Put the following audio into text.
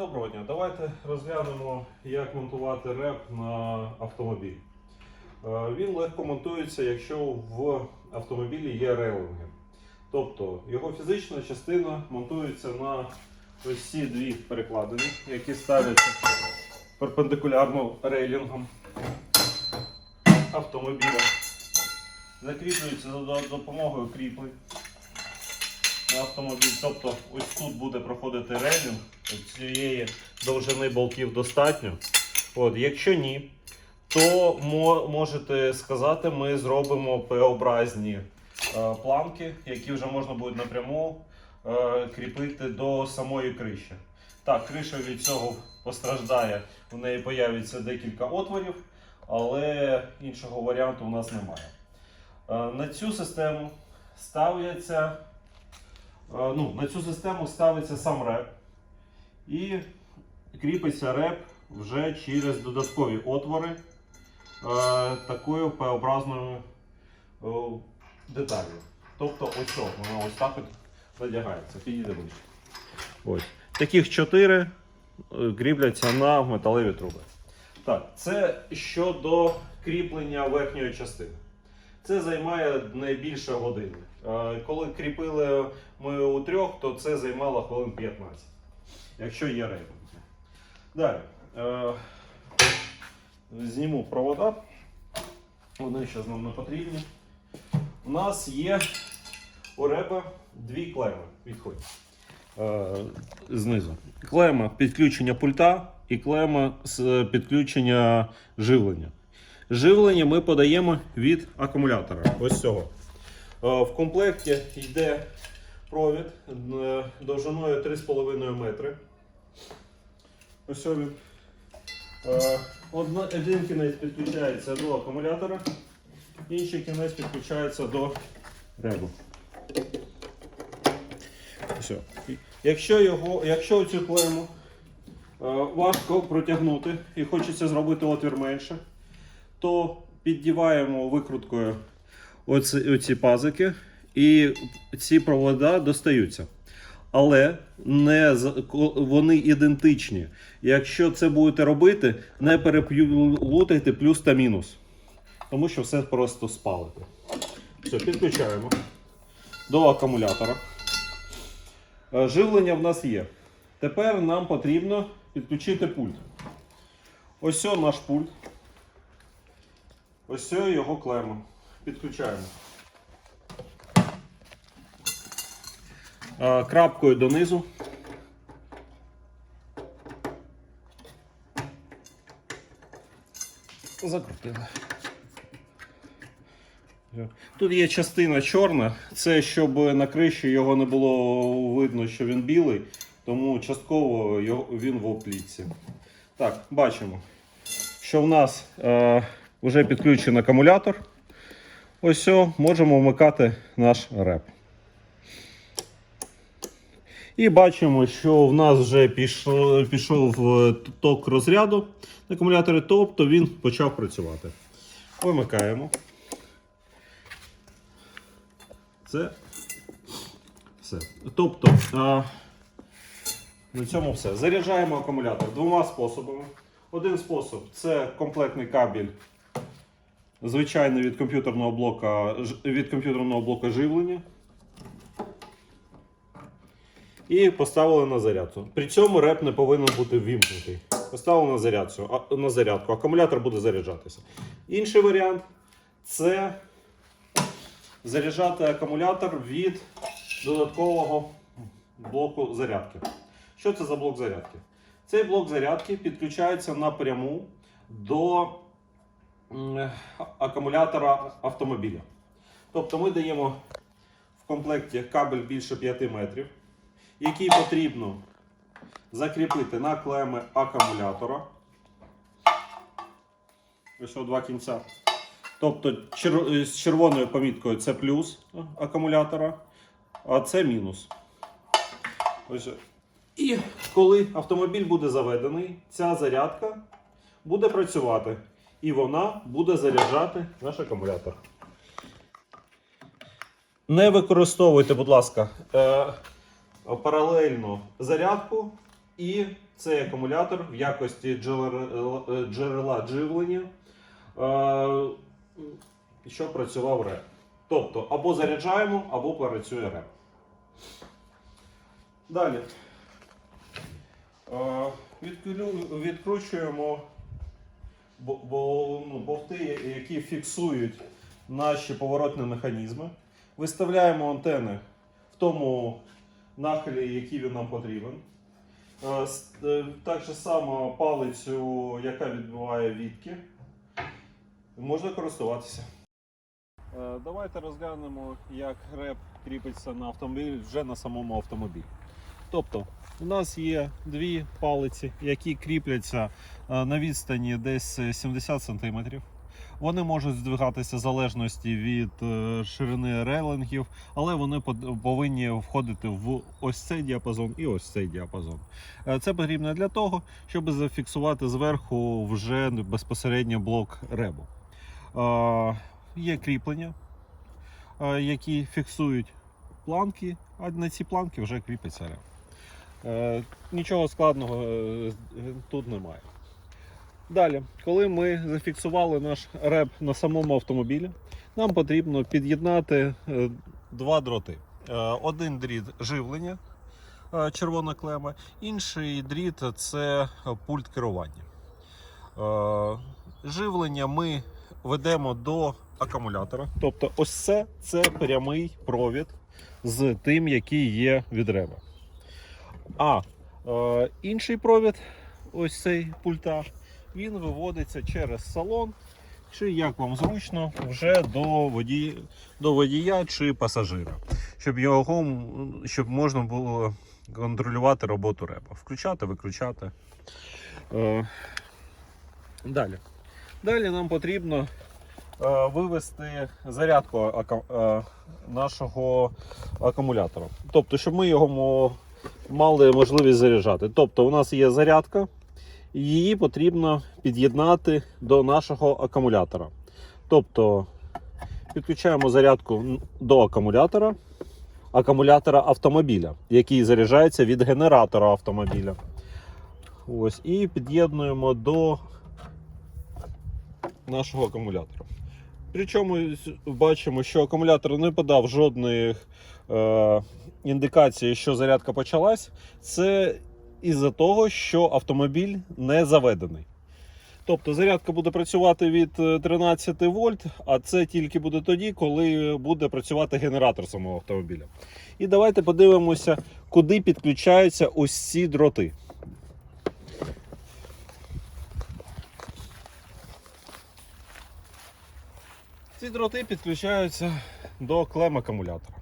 Доброго дня. Давайте розглянемо, як монтувати реп на автомобіль. Е, Він легко монтується, якщо в автомобілі є рейлинги. Тобто його фізична частина монтується на ось ці дві перекладини, які ставляться перпендикулярно рейлінгам автомобіля. Закріплюються за допомогою кріплень на автомобіль. Тобто ось тут буде проходити рейлінг, цієї довжини болтів достатньо. От, якщо ні, то можете сказати, ми зробимо П-образні е, планки, які вже можна буде напряму е, кріпити до самої криші. Так, криша від цього постраждає, в неї появиться декілька отворів, але іншого варіанту у нас немає. Е, На цю систему ставляться ну, на цю систему ставиться сам реп і кріпиться реп вже через додаткові отвори е, такою П-образною е, деталлю. Тобто ось що, вона ось так от надягається. Підійде ближче. Ось. Таких чотири е, кріпляться на металеві труби. Так, це щодо кріплення верхньої частини. Це займає не більше години. Е, Коли кріпили ми у трьох, то це займало хвилин 15, якщо є рейтинги. Далі. Е, Зніму провода. Вони зараз нам не потрібні. У нас є у репа дві клеми. Відходь. Е, Знизу. Клема підключення пульта і клема з підключення живлення. Живлення ми подаємо від акумулятора. Ось цього. Е, В комплекті йде провід е, довжиною 3,5 метри. Ось він. Е, одна- Один кінець підключається до акумулятора, інший кінець підключається до ребу. Все. Якщо, його, якщо цю клему е, важко протягнути і хочеться зробити отвір менше, то піддіваємо викруткою оці, оці пазики, і ці провода достаються. Але не вони ідентичні. Якщо це будете робити, не переплутайте плюс та мінус. Тому що все просто спалите. Все, підключаємо до акумулятора. Е, Живлення в нас є. Тепер нам потрібно підключити пульт. Ось наш пульт. Ось його клема. Підключаємо. Крапкою донизу. Закрутили. Тут є частина чорна, це щоб на криші його не було видно, що він білий, тому частково він в оплітці. Так, бачимо, що в нас е, вже підключений акумулятор. Ось все, можемо вмикати наш реп. І бачимо, що в нас вже пішов, пішов е, ток розряду на акумуляторі, тобто він почав працювати. Вимикаємо. Це все. Тобто, а, на цьому все. Заряджаємо акумулятор двома способами. Один спосіб це комплектний кабель, звичайний від комп'ютерного блока, від комп'ютерного блока живлення. І поставили на зарядку. При цьому реп не повинен бути ввімкнутий. Поставили на зарядку, на зарядку. Акумулятор буде заряджатися. Інший варіант це заряджати акумулятор від додаткового блоку зарядки. Що це за блок зарядки? Цей блок зарядки підключається напряму до акумулятора автомобіля. Тобто ми даємо в комплекті кабель більше 5 метрів, який потрібно закріпити на клеми акумулятора. Ось два кінця. Тобто чер- з червоною поміткою це плюс акумулятора, а це мінус. Ось. І коли автомобіль буде заведений, ця зарядка буде працювати. І вона буде заряджати наш акумулятор. Не використовуйте, будь ласка, е, паралельно зарядку І цей акумулятор в якості джерела, е, джерела живлення, е, щоб працював реп. Тобто або заряджаємо, або працює реп. Далі. Е, Відкручуємо бо, бо, ну, болти, які фіксують наші поворотні механізми. Виставляємо антени в тому нахилі, який він нам потрібен. Е, е, Так же само палицю, яка відбиває відки, можна користуватися. Е, Давайте розглянемо, як реп кріпиться на автомобіль вже на самому автомобілі. Тобто, у нас є дві палиці, які кріпляться на відстані десь е, 70 см. Вони можуть здвигатися в залежності від е, ширини рейлингів, але вони повинні входити в ось цей діапазон і ось цей діапазон. Е, Це потрібно для того, щоб зафіксувати зверху вже безпосередньо блок ребу. Е, Є кріплення, які фіксують планки, а на ці планки вже кріпиться реб. Нічого складного тут немає. Далі, коли ми зафіксували наш реп на самому автомобілі, нам потрібно під'єднати е, два дроти. Е, Один дріт живлення, е, червона клема, інший дріт це пульт керування. Живлення ми ведемо до акумулятора. Тобто, ось це, це прямий провід з тим, який є від реба. А інший провід, ось цей пульта, він виводиться через салон, чи як вам зручно, вже до, водія, до водія чи пасажира, щоб його щоб можна було контролювати роботу реба. Включати, виключати. Е, далі. Далі нам потрібно е, вивести зарядку е, нашого акумулятора. Тобто, щоб ми його мали можливість заряджати. Тобто, у нас є зарядка, її потрібно під'єднати до нашого акумулятора. Тобто, підключаємо зарядку до акумулятора, акумулятора автомобіля, який заряджається від генератора автомобіля. Ось, і під'єднуємо до нашого акумулятора. Причому бачимо, що акумулятор не подав жодних е, індикацій, що зарядка почалась. Це із-за того, що автомобіль не заведений. Тобто зарядка буде працювати від е, 13 вольт, а це тільки буде тоді, коли буде працювати генератор самого автомобіля. І давайте подивимося, куди підключаються ось ці дроти. Ці дроти підключаються до клем акумулятора.